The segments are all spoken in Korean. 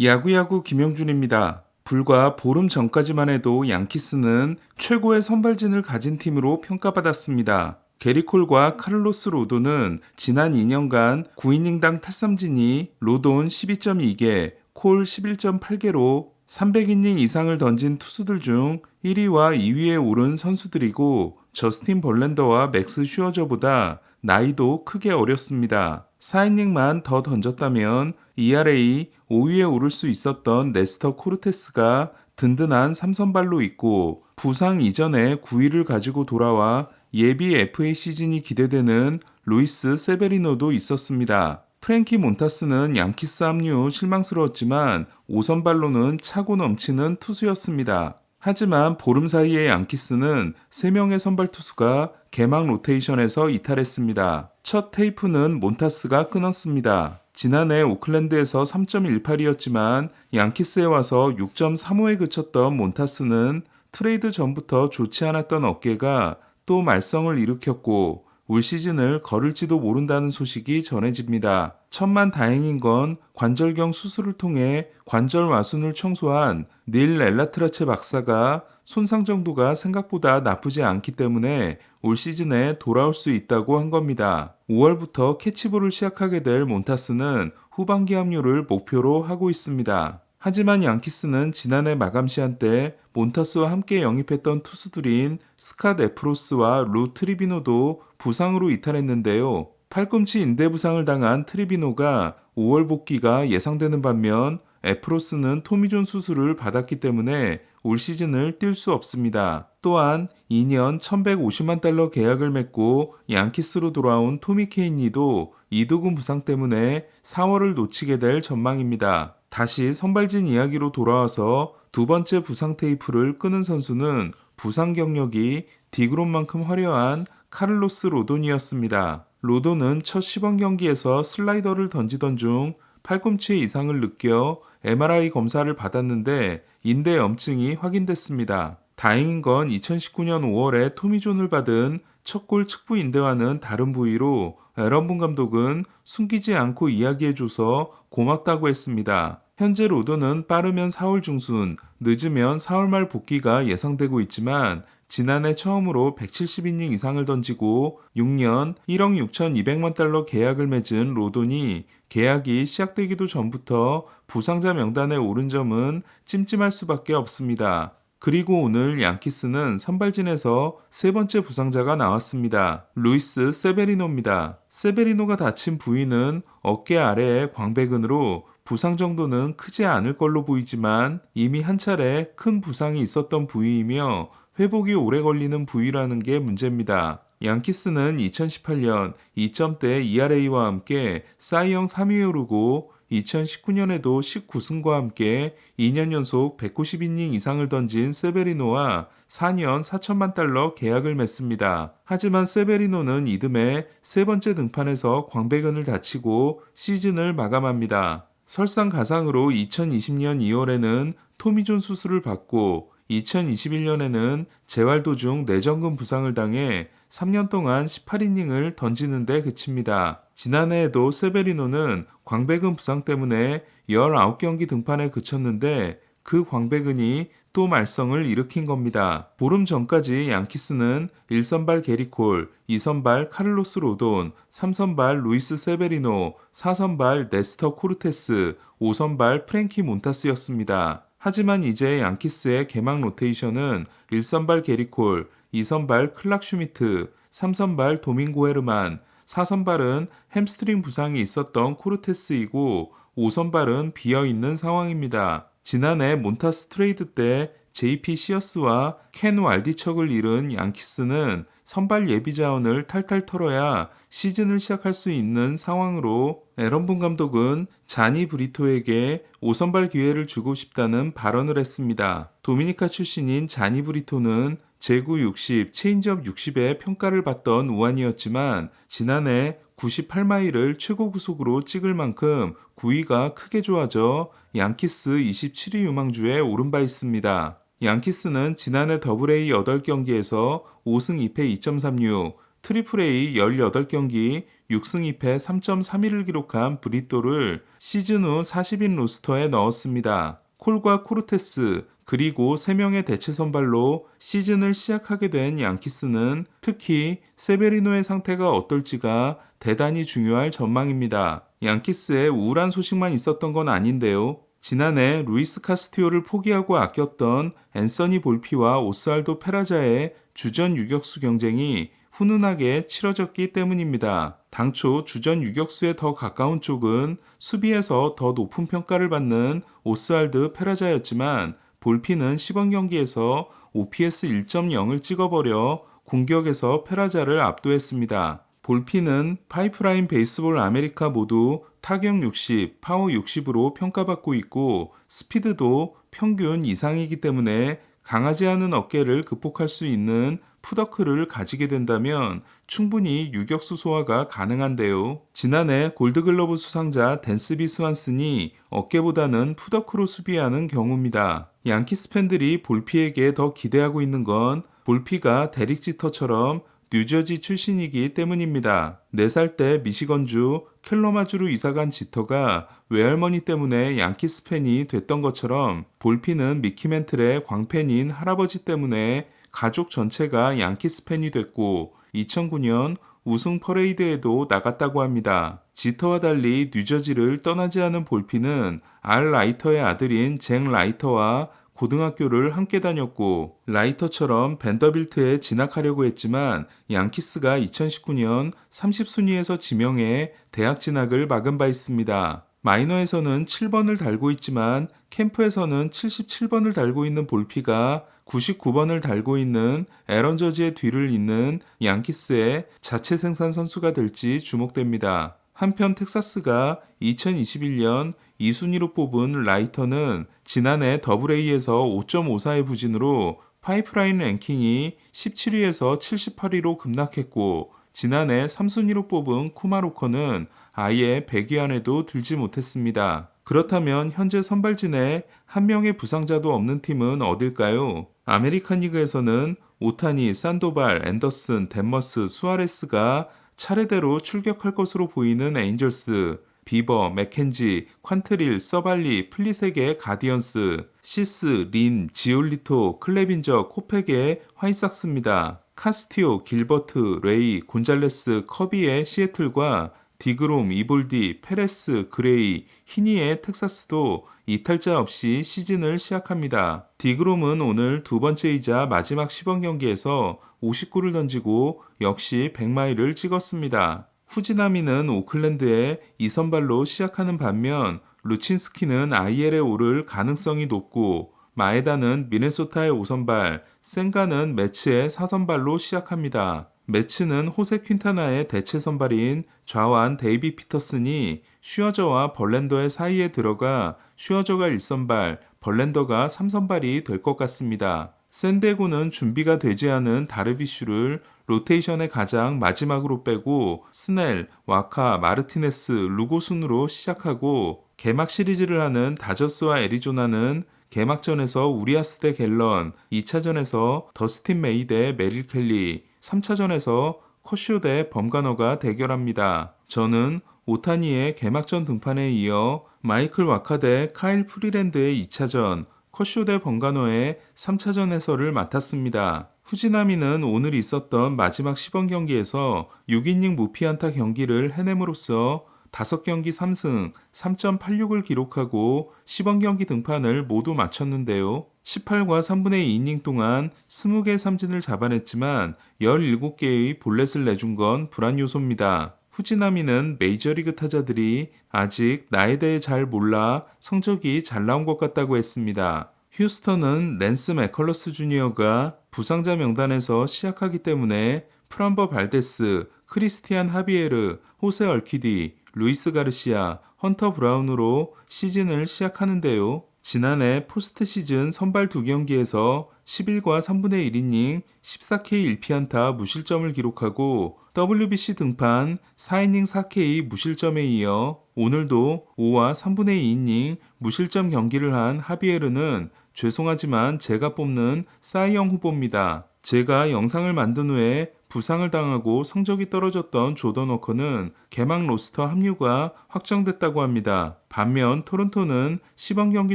야구야구 김영준입니다. 불과 보름 전까지만 해도 양키스는 최고의 선발진을 가진 팀으로 평가받았습니다. 게리콜과 카를로스 로도는 지난 2년간 9이닝당 탈삼진이 로돈 12.2개, 콜 11.8개로 300이닝 이상을 던진 투수들 중 1위와 2위에 오른 선수들이고 저스틴 벌렌더와 맥스 슈어저보다 나이도 크게 어렸습니다. 4이닝만 더 던졌다면 ERA 5위에 오를 수 있었던 네스터 코르테스가 든든한 3선발로 있고 부상 이전에 9위를 가지고 돌아와 예비 FA 시즌이 기대되는 루이스 세베리노도 있었습니다. 프랭키 몬타스는 양키스 합류 실망스러웠지만 5선발로는 차고 넘치는 투수였습니다. 하지만 보름 사이에 양키스는 3명의 선발 투수가 개막 로테이션에서 이탈했습니다. 첫 테이프는 몬타스가 끊었습니다. 지난해 오클랜드에서 3.18이었지만 양키스에 와서 6.35에 그쳤던 몬타스는 트레이드 전부터 좋지 않았던 어깨가 또 말썽을 일으켰고 올 시즌을 걸을지도 모른다는 소식이 전해집니다. 천만 다행인 건 관절경 수술을 통해 관절 와순을 청소한 닐 엘라트라체 박사가 손상 정도가 생각보다 나쁘지 않기 때문에 올 시즌에 돌아올 수 있다고 한 겁니다. 5월부터 캐치볼을 시작하게 될 몬타스는 후반기 합류를 목표로 하고 있습니다. 하지만 양키스는 지난해 마감 시한 때 몬타스와 함께 영입했던 투수들인 스캇 에프로스와 루 트리비노도 부상으로 이탈했는데요. 팔꿈치 인대 부상을 당한 트리비노가 5월 복귀가 예상되는 반면 에프로스는 토미존 수술을 받았기 때문에 올 시즌을 뛸 수 없습니다. 또한 2년 1150만 달러 계약을 맺고 양키스로 돌아온 토미 케인리도 이두근 부상 때문에 4월을 놓치게 될 전망입니다. 다시 선발진 이야기로 돌아와서 두 번째 부상 테이프를 끄는 선수는 부상 경력이 디그론만큼 화려한 카를로스 로돈이었습니다. 로돈은 첫 시범 경기에서 슬라이더를 던지던 중 팔꿈치에 이상을 느껴 MRI 검사를 받았는데 인대 염증이 확인됐습니다. 다행인 건 2019년 5월에 토미존을 받은 첫골 측부 인대와는 다른 부위로 에런분 감독은 숨기지 않고 이야기해줘서 고맙다고 했습니다. 현재 로드는 빠르면 4월 중순, 늦으면 4월 말 복귀가 예상되고 있지만 지난해 처음으로 170이닝 이상을 던지고 6년 1억 6,200만 달러 계약을 맺은 로돈이 계약이 시작되기도 전부터 부상자 명단에 오른 점은 찜찜할 수밖에 없습니다. 그리고 오늘 양키스는 선발진에서 세 번째 부상자가 나왔습니다. 루이스 세베리노입니다. 세베리노가 다친 부위는 어깨 아래의 광배근으로 부상 정도는 크지 않을 걸로 보이지만 이미 한 차례 큰 부상이 있었던 부위이며 회복이 오래 걸리는 부위라는 게 문제입니다. 양키스는 2018년 2점대 ERA와 함께 사이영 3위에 오르고 2019년에도 19승과 함께 2년 연속 190이닝 이상을 던진 세베리노와 4년 4천만 달러 계약을 맺습니다. 하지만 세베리노는 이듬해 세 번째 등판에서 광배근을 다치고 시즌을 마감합니다. 설상가상으로 2020년 2월에는 토미존 수술을 받고 2021년에는 재활 도중 내전근 부상을 당해 3년 동안 18이닝을 던지는데 그칩니다. 지난해에도 세베리노는 광배근 부상 때문에 19경기 등판에 그쳤는데 그 광배근이 또 말썽을 일으킨 겁니다. 보름 전까지 양키스는 1선발 게리콜, 2선발 카를로스 로돈, 3선발 루이스 세베리노, 4선발 네스터 코르테스, 5선발 프랭키 몬타스였습니다. 하지만 이제 양키스의 개막 로테이션은 1선발 게리콜, 2선발 클락 슈미트, 3선발 도밍고 헤르만, 4선발은 햄스트링 부상이 있었던 코르테스이고 5선발은 비어있는 상황입니다. 지난해 몬타스 트레이드 때 JP 시어스와 켄 왈디척을 잃은 양키스는 선발 예비 자원을 탈탈 털어야 시즌을 시작할 수 있는 상황으로 에런분 감독은 자니 브리토에게 5선발 기회를 주고 싶다는 발언을 했습니다. 도미니카 출신인 자니 브리토는 제구 60, 체인지업 60의 평가를 받던 우한이었지만 지난해 98마일을 최고 구속으로 찍을 만큼 구위가 크게 좋아져 양키스 27위 유망주에 오른 바 있습니다. 양키스는 지난해 더블A 8경기에서 5승 2패 2.36, 트리플 A 18경기 6승 2패 3.31을 기록한 브리또를 시즌 후 40인 로스터에 넣었습니다. 콜과 코르테스 그리고 3명의 대체 선발로 시즌을 시작하게 된 양키스는 특히 세베리노의 상태가 어떨지가 대단히 중요할 전망입니다. 양키스의 우울한 소식만 있었던 건 아닌데요. 지난해 루이스 카스티오를 포기하고 아꼈던 앤서니 볼피와 오스알도 페라자의 주전 유격수 경쟁이 훈훈하게 치러졌기 때문입니다. 당초 주전 유격수에 더 가까운 쪽은 수비에서 더 높은 평가를 받는 오스알드 페라자였지만 볼피는 시범 경기에서 OPS 1.0을 찍어버려 공격에서 페라자를 압도했습니다. 볼피는 파이프라인 베이스볼 아메리카 모두 타격 60, 파워 60으로 평가받고 있고 스피드도 평균 이상이기 때문에 강하지 않은 어깨를 극복할 수 있는 푸더크를 가지게 된다면 충분히 유격수 소화가 가능한데요. 지난해 골드글러브 수상자 댄스비 스완슨이 어깨보다는 푸더크로 수비하는 경우입니다. 양키스 팬들이 볼피에게 더 기대하고 있는 건 볼피가 데릭 지터처럼 뉴저지 출신이기 때문입니다. 4살 때 미시건주 켈러마주로 이사간 지터가 외할머니 때문에 양키스 팬이 됐던 것처럼 볼피는 미키멘틀의 광팬인 할아버지 때문에 가족 전체가 양키스 팬이 됐고 2009년 우승 퍼레이드에도 나갔다고 합니다. 지터와 달리 뉴저지를 떠나지 않은 볼피는 알 라이터의 아들인 잭 라이터와 고등학교를 함께 다녔고 라이터처럼 벤더빌트에 진학하려고 했지만 양키스가 2019년 30순위에서 지명해 대학 진학을 막은 바 있습니다. 마이너에서는 7번을 달고 있지만 캠프에서는 77번을 달고 있는 볼피가 99번을 달고 있는 에런 저지의 뒤를 잇는 양키스의 자체 생산 선수가 될지 주목됩니다. 한편 텍사스가 2021년 2순위로 뽑은 라이터는 지난해 더블A에서 5.54의 부진으로 파이프라인 랭킹이 17위에서 78위로 급락했고 지난해 3순위로 뽑은 쿠마로커는 아예 100위 안에도 들지 못했습니다. 그렇다면 현재 선발진에 한 명의 부상자도 없는 팀은 어딜까요? 아메리칸 리그에서는 오타니, 산도발, 앤더슨, 덴머스, 수아레스가 차례대로 출격할 것으로 보이는 에인절스, 비버, 맥켄지, 퀀트릴, 서발리, 플리색의 가디언스, 시스, 린, 지올리토, 클레빈저, 코펙의 화이삭스입니다. 카스티오, 길버트, 레이, 곤잘레스, 커비의 시애틀과 디그롬, 이볼디, 페레스, 그레이, 히니의 텍사스도 이탈자 없이 시즌을 시작합니다. 디그롬은 오늘 두 번째이자 마지막 시범 경기에서 59를 던지고 역시 100마일을 찍었습니다. 후지나미는 오클랜드에 2선발로 시작하는 반면 루친스키는 IL에 오를 가능성이 높고 마에다는 미네소타의 5선발, 센가는 매치의 4선발로 시작합니다. 매치는 호세 퀸타나의 대체 선발인 좌완 데이비 피터슨이 슈어저와 벌렌더의 사이에 들어가 슈어저가 1선발, 벌렌더가 3선발이 될 것 같습니다. 샌데고는 준비가 되지 않은 다르비슈를 로테이션의 가장 마지막으로 빼고 스넬, 와카, 마르티네스, 루고 순으로 시작하고 개막 시리즈를 하는 다저스와 애리조나는 개막전에서 우리아스 대 갤런, 2차전에서 더스틴 메이 대 메릴 켈리, 3차전에서 커쇼 대 범가너가 대결합니다. 저는 오타니의 개막전 등판에 이어 마이클 와카 대 카일 프리랜드의 2차전, 커쇼 대 번가노의 3차전 해설을 맡았습니다. 후지나미는 오늘 있었던 마지막 시범 경기에서 6이닝 무피안타 경기를 해냄으로써 5경기 3승 3.86을 기록하고 시범 경기 등판을 모두 마쳤는데요. 18과 3분의 2 이닝 동안 20개의 삼진을 잡아냈지만 17개의 볼넷을 내준 건 불안 요소입니다. 후지나미는 메이저리그 타자들이 아직 나에 대해 잘 몰라 성적이 잘 나온 것 같다고 했습니다. 휴스턴은 랜스 맥컬러스 주니어가 부상자 명단에서 시작하기 때문에 프람버 발데스, 크리스티안 하비에르, 호세 얼키디, 루이스 가르시아, 헌터 브라운으로 시즌을 시작하는데요. 지난해 포스트 시즌 선발 두 경기에서 11과 3분의 1이닝 14K 1피안타 무실점을 기록하고 WBC 등판 4이닝 4K 무실점에 이어 오늘도 5와 3분의 2이닝 무실점 경기를 한 하비에르는 죄송하지만 제가 뽑는 사이영 후보입니다. 제가 영상을 만든 후에 부상을 당하고 성적이 떨어졌던 조던 워커는 개막 로스터 합류가 확정됐다고 합니다. 반면 토론토는 시범 경기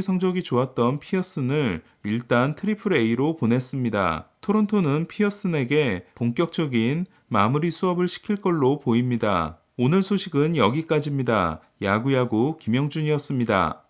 성적이 좋았던 피어슨을 일단 트리플 A로 보냈습니다. 토론토는 피어슨에게 본격적인 마무리 수업을 시킬 걸로 보입니다. 오늘 소식은 여기까지입니다. 야구야구 김영준이었습니다.